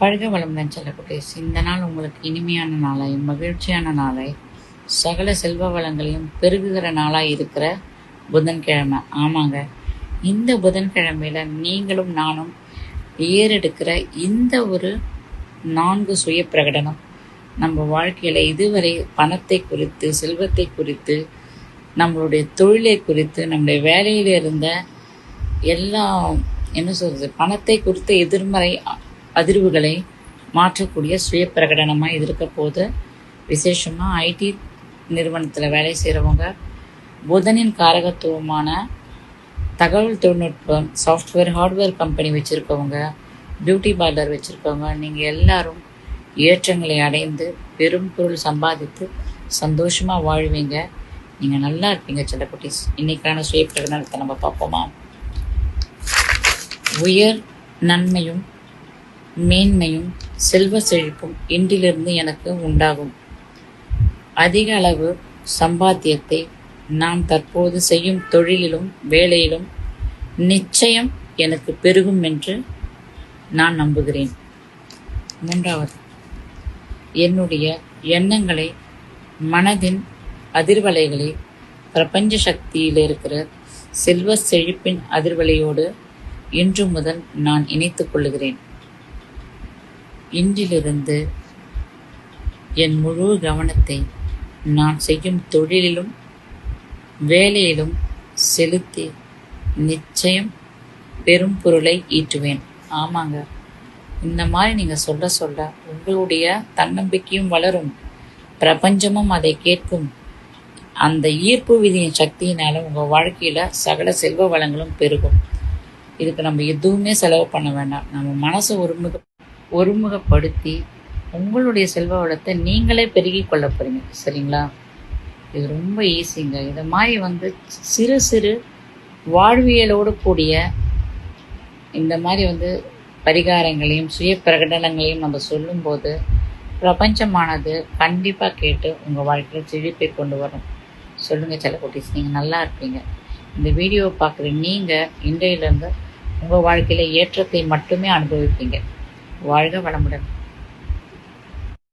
பழக வளமுடன் செல்லக்குட்டீஸ் இந்த நாள் உங்களுக்கு இனிமையான நாளாய் மகிழ்ச்சியான நாளாய். சகல செல்வ வளங்களையும் பெருகுகிற நாளாக இருக்கிற புதன்கிழமை. ஆமாங்க. இந்த புதன்கிழமையில நீங்களும் நானும் ஏறெடுக்கிற இந்த ஒரு நான்கு சுய பிரகடனம் நம்ம வாழ்க்கையில இதுவரை பணத்தை குறித்து செல்வத்தை குறித்து நம்மளுடைய தொழிலை குறித்து நம்முடைய வேலையில இருந்த எல்லா என்ன சொல்றது பணத்தை குறித்த எதிர்மறை அதிர்வுகளை மாற்றக்கூடிய சுய பிரகடனமாக இது இருக்க போது விசேஷமாக ஐடி நிறுவனத்தில் வேலை செய்கிறவங்க புதனின் காரகத்துவமான தகவல் தொழில்நுட்பம் சாஃப்ட்வேர் ஹார்ட்வேர் கம்பெனி வச்சுருக்கவங்க பியூட்டி பார்லர் வச்சுருக்கவங்க நீங்கள் எல்லாரும் ஏற்றங்களை அடைந்து பெரும் பொருள் சம்பாதித்து சந்தோஷமாக வாழ்வீங்க. நீங்கள் நல்லா இருப்பீங்க செல்லக்குட்டீஸ். இன்னைக்கான சுய பிரகடனத்தை நம்ம பார்ப்போமா? உயர் நன்மையும் மேன்மையும் செல்வ செழிப்பும் இன்றிலிருந்து எனக்கு உண்டாகும். அதிக அளவு சம்பாத்தியத்தை நான் தற்போது செய்யும் தொழிலிலும் வேலையிலும் நிச்சயம் எனக்கு பெருகும் என்று நான் நம்புகிறேன். மூன்றாவது என்னுடைய எண்ணங்களை மனதின் அதிர்வலைகளை பிரபஞ்ச சக்தியில் இருக்கிற செல்வ செழிப்பின் அதிர்வலையோடு இன்று முதல் நான் இணைத்துக் கொள்ளுகிறேன். இன்றிலிருந்து என் முழு கவனத்தை நான் செய்யும் தொழிலிலும் வேலையிலும் செலுத்தி நிச்சயம் பெரும் பொருளை ஈட்டுவேன். ஆமாங்க. இந்த மாதிரி நீங்கள் சொல்ல சொல்ல உங்களுடைய தன்னம்பிக்கையும் வளரும். பிரபஞ்சமும் அதை கேட்கும். அந்த ஈர்ப்பு விதியின் சக்தியினால உங்கள் வாழ்க்கையில் சகல செல்வ வளங்களும் பெருகும். இதுக்கு நம்ம எதுவுமே செலவு பண்ண வேண்டாம். நம்ம மனசு ஒருமுக ஒருமுகப்படுத்தி உங்களுடைய செல்வ வளத்தை நீங்களே பெருகி கொள்ள போகிறீங்க சரிங்களா? இது ரொம்ப ஈஸிங்க இதை மாதிரி வந்து சிறு சிறு வாழ்வியலோடு கூடிய இந்த மாதிரி வந்து பரிகாரங்களையும் சுய பிரகடனங்களையும் நம்ம சொல்லும்போது பிரபஞ்சமானது கண்டிப்பாக கேட்டு உங்கள் வாழ்க்கையில் செழிப்பை கொண்டு வரும். சொல்லுங்கள் செல்லக்குட்டீஸ் நீங்கள் நல்லா இருப்பீங்க. இந்த வீடியோவை பார்க்குற நீங்கள் இன்றையிலேருந்து உங்கள் வாழ்க்கையில் ஏற்றத்தை மட்டுமே அனுபவிப்பீங்க. வாழ்க வளமுடன்.